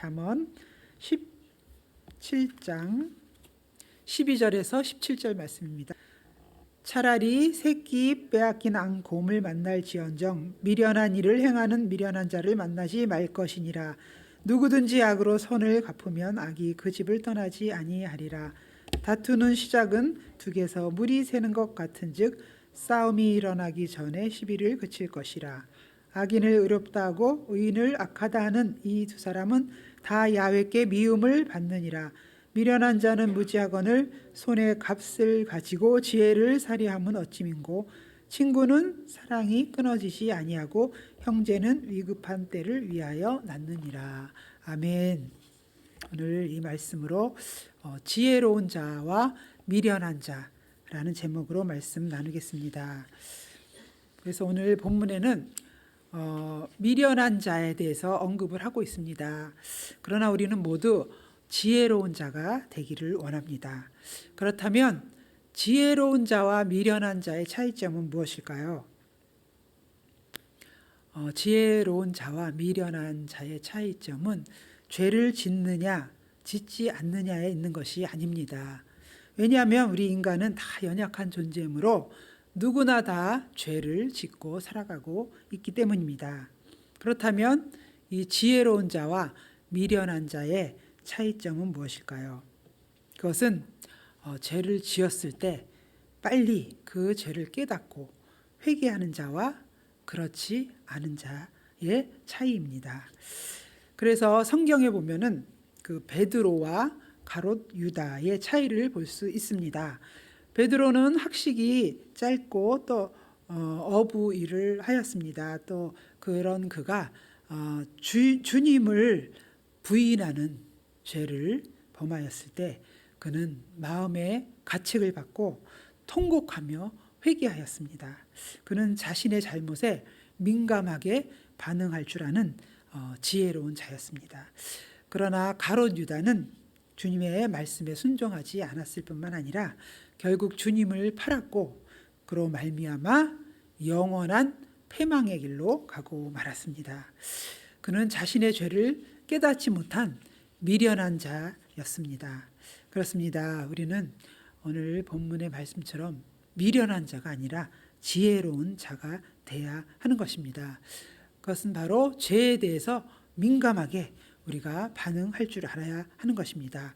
잠언 17장 12절에서 17절 말씀입니다. 차라리 새끼 빼앗긴 앙곰을 만날지언정 미련한 일을 행하는 미련한 자를 만나지 말 것이니라. 누구든지 악으로 손을 갚으면 악이 그 집을 떠나지 아니하리라. 다투는 시작은 둑에서 물이 새는 것 같은즉 싸움이 일어나기 전에 시비를 그칠 것이라 악인을 의롭다 하고 의인을 악하다 하는 이 두 사람은 다 야훼께 미움을 받느니라 미련한 자는 무지하거늘 손에 값을 가지고 지혜를 살이함은 어찌민고 친구는 사랑이 끊어지지 아니하고 형제는 위급한 때를 위하여 낳느니라 아멘. 오늘 이 말씀으로 어, 지혜로운 자와 미련한 자라는 제목으로 말씀 나누겠습니다. 그래서 오늘 본문에는 어, 미련한 자에 대해서 언급을 하고 있습니다. 그러나 우리는 모두 지혜로운 자가 되기를 원합니다. 그렇다면 지혜로운 자와 미련한 자의 차이점은 무엇일까요? 어, 지혜로운 자와 미련한 자의 차이점은 죄를 짓느냐 짓지 않느냐에 있는 것이 아닙니다. 왜냐하면 우리 인간은 다 연약한 존재이므로 누구나 다 죄를 짓고 살아가고 있기 때문입니다. 그렇다면 이 지혜로운 자와 미련한 자의 차이점은 무엇일까요? 그것은 어, 죄를 지었을 때 빨리 그 죄를 깨닫고 회개하는 자와 그렇지 않은 자의 차이입니다. 그래서 성경에 보면은 그 베드로와 가롯 유다의 차이를 볼 수 있습니다. 베드로는 학식이 짧고 또 어, 어부 일을 하였습니다. 또 그런 그가 어, 주, 주님을 부인하는 죄를 범하였을 때 그는 마음의 가책을 받고 통곡하며 회개하였습니다. 그는 자신의 잘못에 민감하게 반응할 줄 아는 어, 지혜로운 자였습니다. 그러나 가롯 유다는 주님의 말씀에 순종하지 않았을 뿐만 아니라 결국 주님을 팔았고 그로 말미암아 영원한 패망의 길로 가고 말았습니다. 그는 자신의 죄를 깨닫지 못한 미련한 자였습니다. 그렇습니다. 우리는 오늘 본문의 말씀처럼 미련한 자가 아니라 지혜로운 자가 돼야 하는 것입니다. 그것은 바로 죄에 대해서 민감하게 우리가 반응할 줄 알아야 하는 것입니다.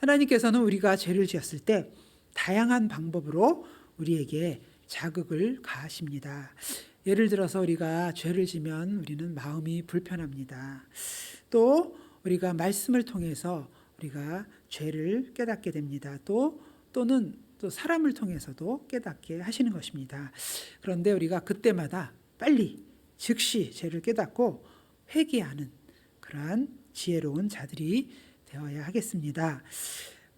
하나님께서는 우리가 죄를 지었을 때 다양한 방법으로 우리에게 자극을 가하십니다. 예를 들어서 우리가 죄를 지면 우리는 마음이 불편합니다. 또 우리가 말씀을 통해서 우리가 죄를 깨닫게 됩니다. 또 또는 또 사람을 통해서도 깨닫게 하시는 것입니다. 그런데 우리가 그때마다 빨리 즉시 죄를 깨닫고 회개하는 그러한 지혜로운 자들이 되어야 하겠습니다.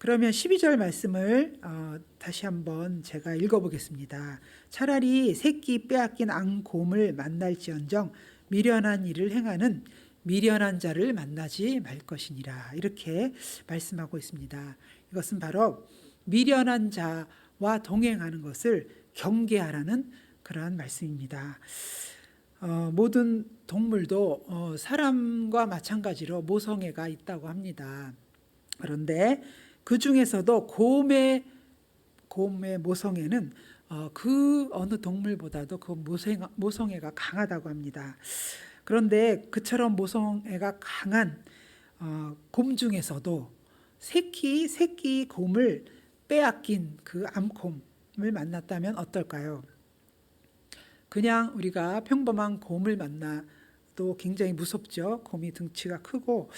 그러면 12절 말씀을 어, 다시 한번 제가 읽어보겠습니다. 차라리 새끼 빼앗긴 앙곰을 만날지언정 미련한 일을 행하는 미련한 자를 만나지 말 것이니라 이렇게 말씀하고 있습니다. 이것은 바로 미련한 자와 동행하는 것을 경계하라는 그러한 말씀입니다. 어, 모든 동물도 어, 사람과 마찬가지로 모성애가 있다고 합니다. 그런데 그 중에서도 곰의 곰의 모성애는 어, 그 어느 동물보다도 그 모성, 모성애가 강하다고 합니다. 그런데 그처럼 모성애가 강한 어, 곰 중에서도 새끼 새끼 곰을 빼앗긴 그 암곰을 만났다면 어떨까요? 그냥 우리가 평범한 곰을 만나도 굉장히 무섭죠. 곰이 등치가 크고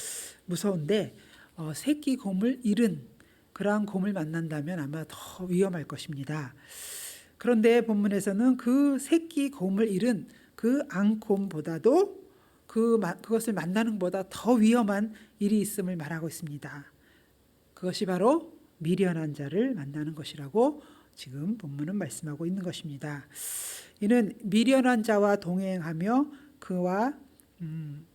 무서운데 어, 새끼 곰을 잃은 그러한 곰을 만난다면 아마 더 위험할 것입니다. 그런데 본문에서는 그 새끼 곰을 잃은 그 앙곰보다도 그 그것을 만나는 것보다 더 위험한 일이 있음을 말하고 있습니다. 그것이 바로 미련한 자를 만나는 것이라고 지금 본문은 말씀하고 있는 것입니다. 이는 미련한 자와 동행하며 그와 음,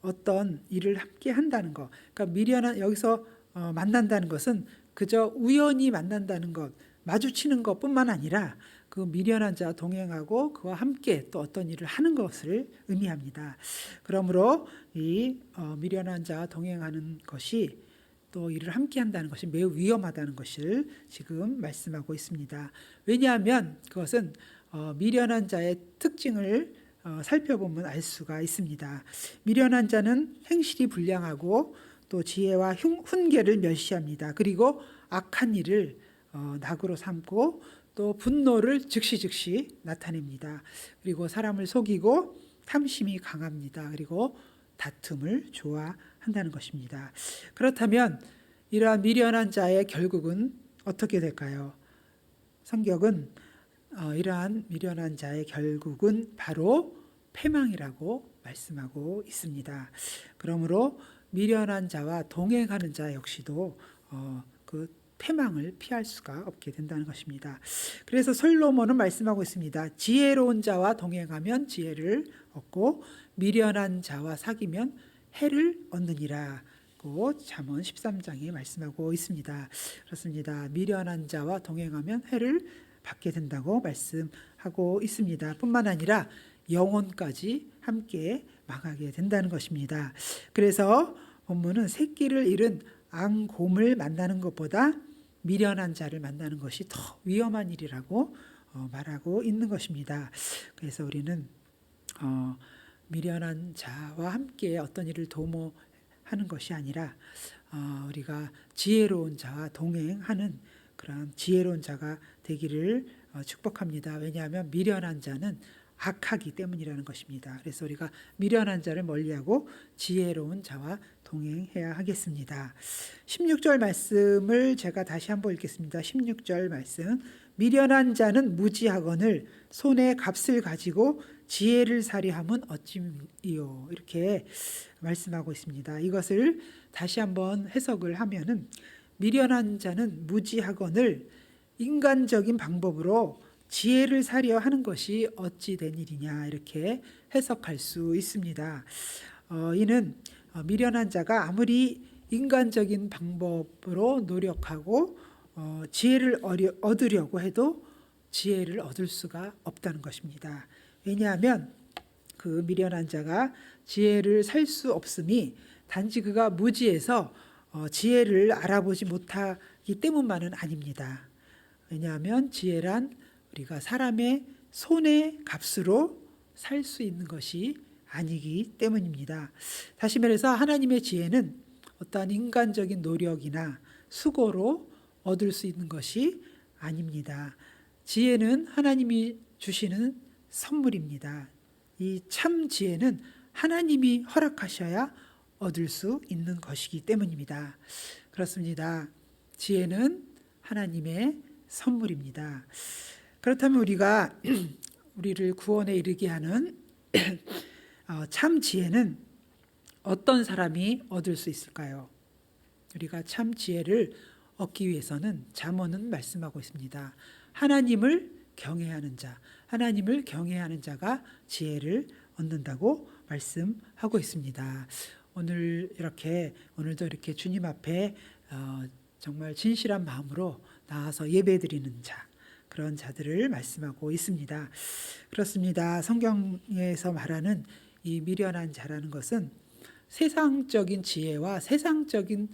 어떤 일을 함께 한다는 것. 그러니까 미련한 여기서 어, 만난다는 것은 그저 우연히 만난다는 것, 마주치는 것뿐만 아니라 그그 미련한 자와 동행하고 그와 함께 또 어떤 일을 하는 것을 의미합니다. 그러므로 이 어, 미련한 자와 동행하는 것이 또 일을 함께 한다는 것이 매우 위험하다는 것을 지금 말씀하고 있습니다. 왜냐하면 그것은 어, 미련한 자의 특징을 어, 살펴보면 알 수가 있습니다. 미련한 자는 행실이 불량하고 또 지혜와 흉- 훈계를 멸시합니다. 그리고 악한 일을 어, 낙으로 삼고 또 분노를 즉시 즉시 나타냅니다. 그리고 사람을 속이고 탐심이 강합니다. 그리고 다툼을 좋아한다는 것입니다. 그렇다면 이러한 미련한 자의 결국은 어떻게 될까요? 성경은 어, 이러한 미련한 자의 결국은 바로 패망이라고 말씀하고 있습니다. 그러므로 미련한 자와 동행하는 자 역시도 어, 그 패망을 피할 수가 없게 된다는 것입니다. 그래서 솔로몬은 말씀하고 있습니다. 지혜로운 자와 동행하면 지혜를 얻고 미련한 자와 사귀면 해를 얻느니라. 고 잠언 13장에 말씀하고 있습니다. 그렇습니다. 미련한 자와 동행하면 해를 받게 된다고 말씀하고 있습니다. 뿐만 아니라 영혼까지 함께 망하게 된다는 것입니다. 그래서 본문은 새끼를 잃은 앙곰을 만나는 것보다 미련한 자를 만나는 것이 더 위험한 일이라고 어, 말하고 있는 것입니다. 그래서 우리는 어, 미련한 자와 함께 어떤 일을 도모하는 것이 아니라 어, 우리가 지혜로운 자와 동행하는 그런 지혜로운 자가 되기를 어, 축복합니다. 왜냐하면 미련한 자는 악하기 때문이라는 것입니다. 그래서 우리가 미련한 자를 멀리하고 지혜로운 자와 동행해야 하겠습니다. 16절 말씀을 제가 다시 한번 읽겠습니다. 16절 말씀. 미련한 자는 무지하거늘 손에 값을 가지고 지혜를 사리함은 어찌이요 이렇게 말씀하고 있습니다. 이것을 다시 한번 해석을 하면은 미련한 자는 무지하거늘 인간적인 방법으로 지혜를 사려 하는 것이 어찌 된 일이냐 이렇게 해석할 수 있습니다. 어, 이는 어, 미련한 자가 아무리 인간적인 방법으로 노력하고 어, 지혜를 어려, 얻으려고 해도 지혜를 얻을 수가 없다는 것입니다. 왜냐하면 그 미련한 자가 지혜를 살 수 없음이 단지 그가 무지해서 어, 지혜를 알아보지 못하기 때문만은 아닙니다. 왜냐하면 지혜란 우리가 사람의 손의 값으로 살 수 있는 것이 아니기 때문입니다. 다시 말해서 하나님의 지혜는 어떠한 인간적인 노력이나 수고로 얻을 수 있는 것이 아닙니다. 지혜는 하나님이 주시는 선물입니다. 이 참 지혜는 하나님이 허락하셔야 얻을 수 있는 것이기 때문입니다. 그렇습니다. 지혜는 하나님의 선물입니다. 그렇다면 우리가 우리를 구원에 이르게 하는 어, 참 지혜는 어떤 사람이 얻을 수 있을까요? 우리가 참 지혜를 얻기 위해서는 잠언은 말씀하고 있습니다. 하나님을 경외하는 자, 하나님을 경외하는 자가 지혜를 얻는다고 말씀하고 있습니다. 오늘 이렇게 오늘도 이렇게 주님 앞에 어, 정말 진실한 마음으로 나와서 예배드리는 자 그런 자들을 말씀하고 있습니다. 그렇습니다. 성경에서 말하는 이 미련한 자라는 것은 세상적인 지혜와 세상적인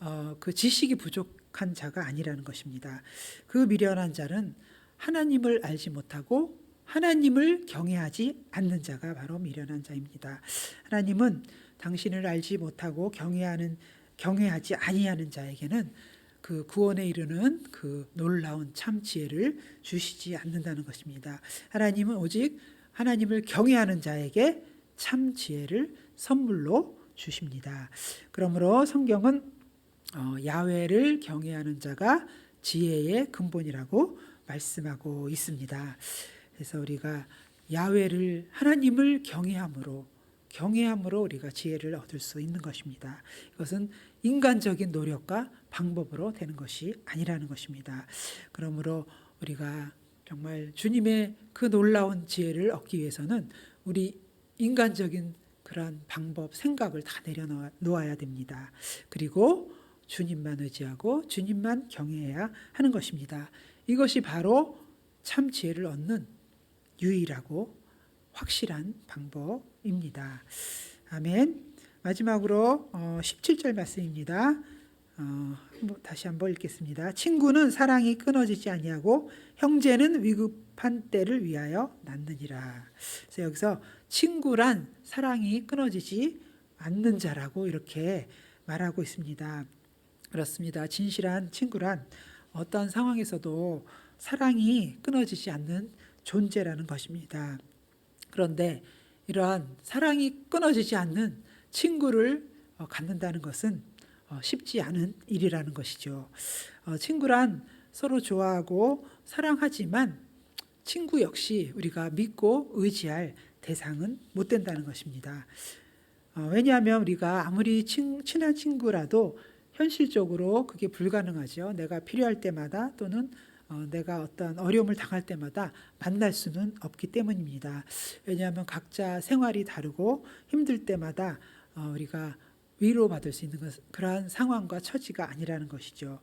어, 그 지식이 부족한 자가 아니라는 것입니다. 그 미련한 자는 하나님을 알지 못하고 하나님을 경외하지 않는 자가 바로 미련한 자입니다. 하나님은 당신을 알지 못하고 경외하는 경외하지 아니하는 자에게는 그 구원에 이르는 그 놀라운 참 지혜를 주시지 않는다는 것입니다. 하나님은 오직 하나님을 경외하는 자에게 참 지혜를 선물로 주십니다. 그러므로 성경은 어, 야훼를 경외하는 자가 지혜의 근본이라고 말씀하고 있습니다. 그래서 우리가 야훼를 하나님을 경외함으로 경외함으로 우리가 지혜를 얻을 수 있는 것입니다. 이것은 인간적인 노력과 방법으로 되는 것이 아니라는 것입니다. 그러므로 우리가 정말 주님의 그 놀라운 지혜를 얻기 위해서는 우리 인간적인 그러한 방법, 생각을 다 내려놓아야 됩니다. 그리고 주님만 의지하고 주님만 경외해야 하는 것입니다. 이것이 바로 참 지혜를 얻는 유일하고 확실한 방법입니다. 아멘. 마지막으로 어, 17절 말씀입니다. 어, 다시 한번 읽겠습니다. 친구는 사랑이 끊어지지 아니하고 형제는 위급한 때를 위하여 낳느니라. 그래서 여기서 친구란 사랑이 끊어지지 않는 자라고 이렇게 말하고 있습니다. 그렇습니다. 진실한 친구란 어떤 상황에서도 사랑이 끊어지지 않는 존재라는 것입니다. 그런데 이러한 사랑이 끊어지지 않는 친구를 어, 갖는다는 것은 어, 쉽지 않은 일이라는 것이죠. 어, 친구란 서로 좋아하고 사랑하지만 친구 역시 우리가 믿고 의지할 대상은 못 된다는 것입니다. 어, 왜냐하면 우리가 아무리 친, 친한 친구라도 현실적으로 그게 불가능하죠. 내가 필요할 때마다 또는 어, 내가 어떤 어려움을 당할 때마다 만날 수는 없기 때문입니다. 왜냐하면 각자 생활이 다르고 힘들 때마다 어, 우리가 위로받을 수 있는 것, 그러한 상황과 처지가 아니라는 것이죠.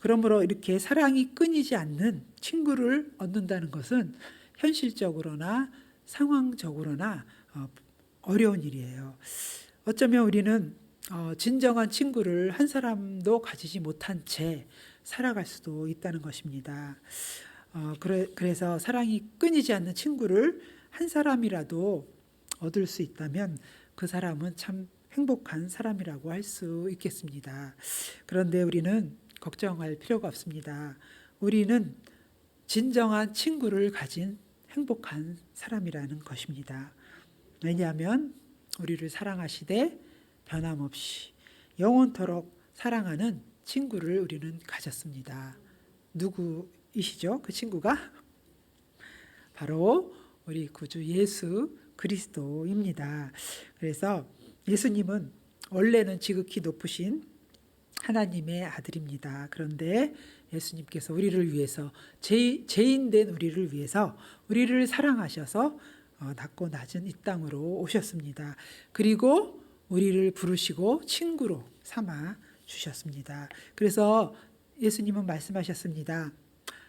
그러므로 이렇게 사랑이 끊이지 않는 친구를 얻는다는 것은 현실적으로나 상황적으로나 어, 어려운 일이에요. 어쩌면 우리는 어, 진정한 친구를 한 사람도 가지지 못한 채 살아갈 수도 있다는 것입니다. 어, 그래, 그래서 사랑이 끊이지 않는 친구를 한 사람이라도 얻을 수 있다면 그 사람은 참 행복한 사람이라고 할 수 있겠습니다. 그런데 우리는 걱정할 필요가 없습니다. 우리는 진정한 친구를 가진 행복한 사람이라는 것입니다. 왜냐하면 우리를 사랑하시되 변함없이 영원토록 사랑하는 친구를 우리는 가졌습니다. 누구이시죠? 그 친구가 바로 우리 구주 예수 그리스도입니다. 그래서 예수님은 원래는 지극히 높으신 하나님의 아들입니다. 그런데 예수님께서 우리를 위해서 제, 죄인된 우리를 위해서 우리를 사랑하셔서 어, 낮고 낮은 이 땅으로 오셨습니다. 그리고 우리를 부르시고 친구로 삼아 주셨습니다. 그래서 예수님은 말씀하셨습니다.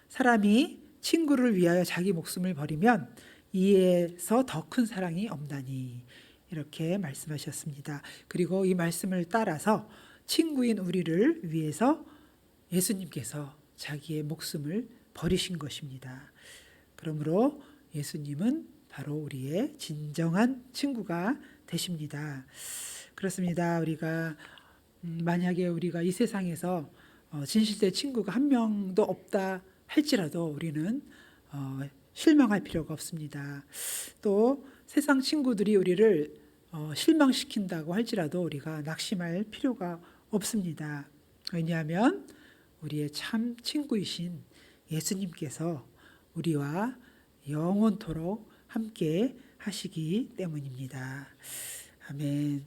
사람이 친구를 위하여 자기 목숨을 버리면 이에서 더 큰 사랑이 없나니 이렇게 말씀하셨습니다. 그리고 이 말씀을 따라서 친구인 우리를 위해서 예수님께서 자기의 목숨을 버리신 것입니다. 그러므로 예수님은 바로 우리의 진정한 친구가 되십니다. 그렇습니다. 우리가 음, 만약에 우리가 이 세상에서 어, 진실된 친구가 한 명도 없다 할지라도 우리는 어, 실망할 필요가 없습니다. 또 세상 친구들이 우리를 어, 실망시킨다고 할지라도 우리가 낙심할 필요가 없습니다. 왜냐하면 우리의 참 친구이신 예수님께서 우리와 영원토록 함께 하시기 때문입니다. 아멘.